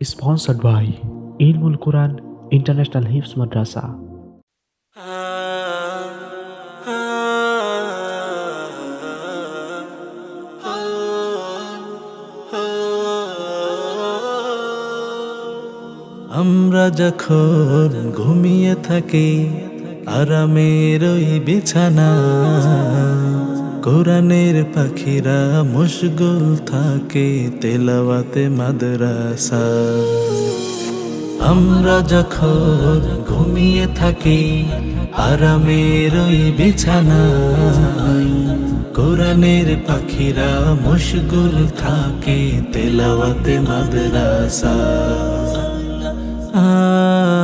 Sponsored by Ilmul Quran international হিপস মাদ্রাসা আমরা যখন ঘুমিয়ে থাকি আরামের ওই বিছানা। কোরআনের পাখিরা মুশগুল থাকে, তেলাওয়াতে মাদ্রাসা। আমরা যখন ঘুমিয়ে থাকি আরামের ওই বিছানা কোরআনের পাখিরা মুশগুল থাকে, তেলাওয়াতে মাদ্রাসা। আ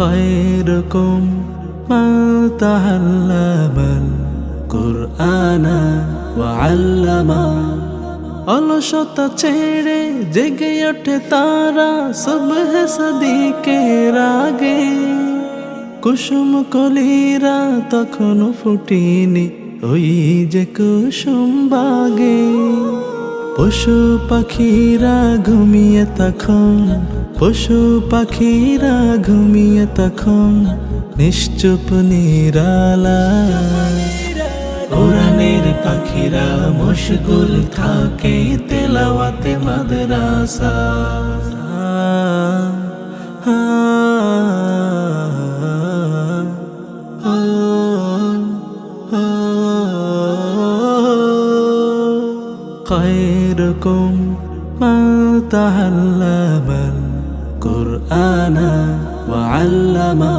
خيركم من تعلم القرآن وعلمه অলসতা ছেড়ে জেগে ওঠে তারা সুবহ সদিকের আগে কুসুম কলিরা তখনও ফুটিনি ওই যে কুসুম বাগে পশু পাখিরা ঘুমিয়ে তখন, পশু পাখিরা ঘুমিয়ে তখন নিশ্চুপ নিরালা। কোরআনের পাখিরা মশগুল থাকে তেলাওয়াতে মাদ্রাসা। خيركم من تعلم القرآن وعلمه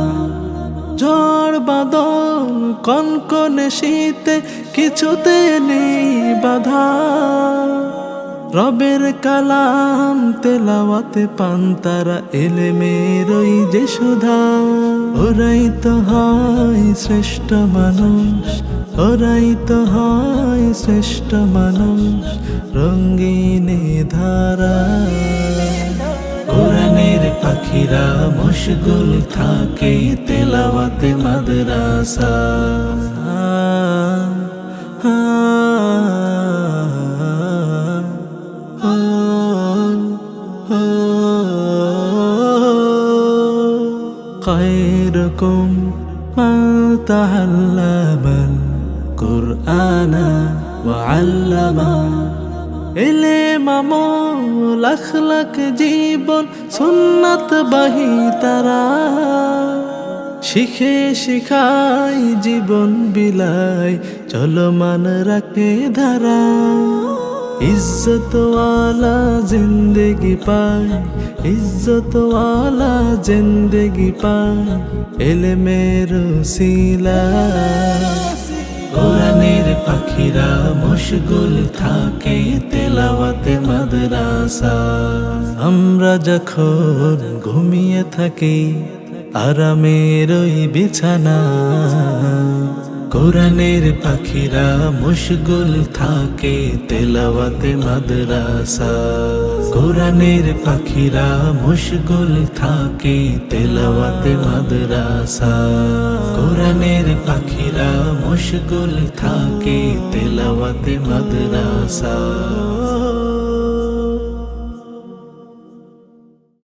ঝড় বাদল কনকনে শীতে কিছুতে নেই বাধা রবের কালাম তেলাওয়াতে পান তারা এলে মেরই যে সুধা ওরাই তো হয় শ্রেষ্ঠ মানুষ ওরাই তো হয় শ্রেষ্ঠ মানুষ রঙ্গিনে ধারা। কোরআনের পাখিরা মশগুল থাকে তেলাওয়াতে মাদ্রাসা। আ, خيركم من تعلم القرآن وعلمه এলে মামল আখলাক জীবন সুন্নাত বাহি তারা শিখে শিখাই জীবন বিলাই চলমান রাখে ধারা ইজ্জতওয়ালা জিন্দেগি পায় ইজ্জতওয়ালা জিন্দেগি পায় এলে মেরু সিলা কোরআনের পাখিরা মশগুল থাকে তেলাওয়াতে মাদ্রাসা। আমরা যখন ঘুমিয়ে থাকি আরামের ওই বিছানা। কোরআনের পাখিরা মশগুল থাকে, তেলাওয়াতে মাদ্রাসা। কোরআনের পাখিরা মশগুল থাকে, তেলাওয়াতে মাদ্রাসা। কোরআনের পাখিরা মশগুল থাকে, তেলাওয়াতে মাদ্রাসা।